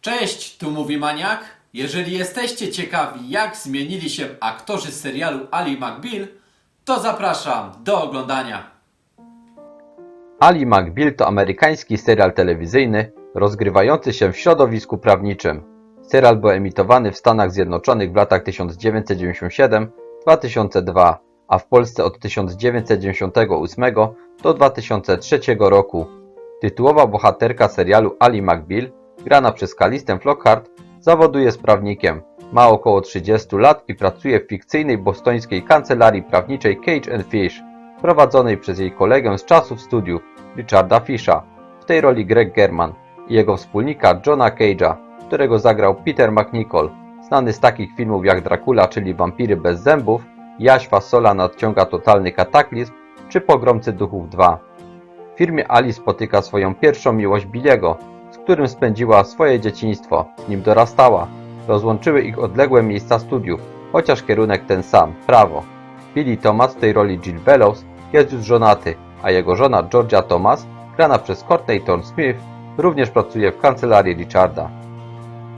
Cześć, tu mówi Maniak. Jeżeli jesteście ciekawi, jak zmienili się aktorzy z serialu Ali McBeal, to zapraszam do oglądania. Ali McBeal to amerykański serial telewizyjny rozgrywający się w środowisku prawniczym. Serial był emitowany w Stanach Zjednoczonych w latach 1997-2002, a w Polsce od 1998 do 2003 roku. Tytułowa bohaterka serialu Ali McBeal, grana przez Kalistę Flockhart, zawoduje z prawnikiem. Ma około 30 lat i pracuje w fikcyjnej bostońskiej kancelarii prawniczej Cage and Fish, prowadzonej przez jej kolegę z czasów studiów, Richarda Fisha, w tej roli Greg German i jego wspólnika Johna Cage'a, którego zagrał Peter McNichol, znany z takich filmów jak Dracula, czyli Wampiry bez zębów, Jaś Fasola nadciąga totalny kataklizm, czy Pogromcy Duchów 2. W firmie Ali spotyka swoją pierwszą miłość Billiego, z którym spędziła swoje dzieciństwo, nim dorastała. Rozłączyły ich odległe miejsca studiów, chociaż kierunek ten sam, prawo. Billy Thomas w tej roli Jill Bellows jest już żonaty, a jego żona Georgia Thomas, grana przez Courtney Thorne Smith, również pracuje w kancelarii Richarda.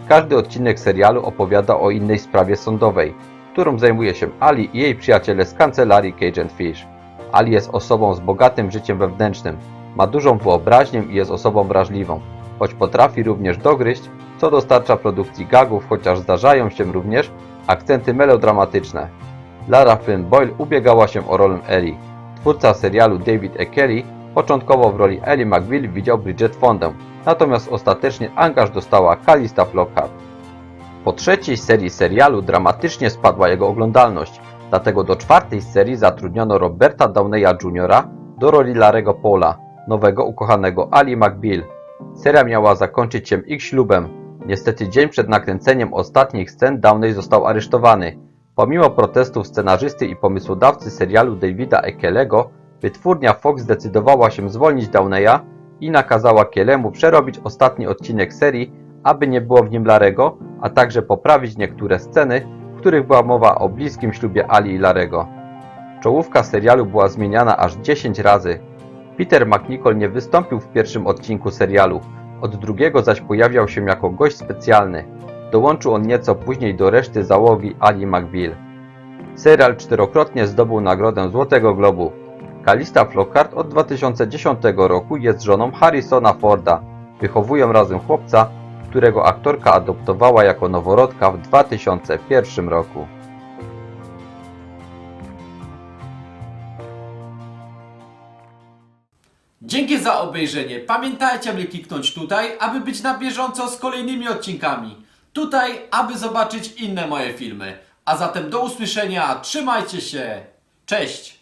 Każdy odcinek serialu opowiada o innej sprawie sądowej, którą zajmuje się Ali i jej przyjaciele z kancelarii and Fish. Ali jest osobą z bogatym życiem wewnętrznym, ma dużą wyobraźnię i jest osobą wrażliwą, choć potrafi również dogryźć, co dostarcza produkcji gagów, chociaż zdarzają się również akcenty melodramatyczne. Lara Flynn Boyle ubiegała się o rolę Ellie. Twórca serialu David E. Kelly początkowo w roli Ellie McBeal widział Bridget Fondę, natomiast ostatecznie angaż dostała Kalista Flockhart. Po trzeciej serii serialu dramatycznie spadła jego oglądalność, dlatego do czwartej serii zatrudniono Roberta Downeya Jr. do roli Larego Paula, nowego ukochanego Ali McBeal. Seria miała zakończyć się ich ślubem. Niestety dzień przed nakręceniem ostatnich scen Downey został aresztowany. Pomimo protestów scenarzysty i pomysłodawcy serialu Davida Ekelego, wytwórnia Fox zdecydowała się zwolnić Downeya i nakazała Kielemu przerobić ostatni odcinek serii, aby nie było w nim Larego, a także poprawić niektóre sceny, w których była mowa o bliskim ślubie Ali i Larego. Czołówka serialu była zmieniana aż 10 razy. Peter McNichol nie wystąpił w pierwszym odcinku serialu, od drugiego zaś pojawiał się jako gość specjalny. Dołączył on nieco później do reszty załogi Ali McBeal. Serial czterokrotnie zdobył nagrodę Złotego Globu. Kalista Flockhart od 2010 roku jest żoną Harrisona Forda. Wychowują razem chłopca, którego aktorka adoptowała jako noworodka w 2001 roku. Dzięki za obejrzenie. Pamiętajcie, aby kliknąć tutaj, aby być na bieżąco z kolejnymi odcinkami. Tutaj, aby zobaczyć inne moje filmy. A zatem do usłyszenia. Trzymajcie się. Cześć.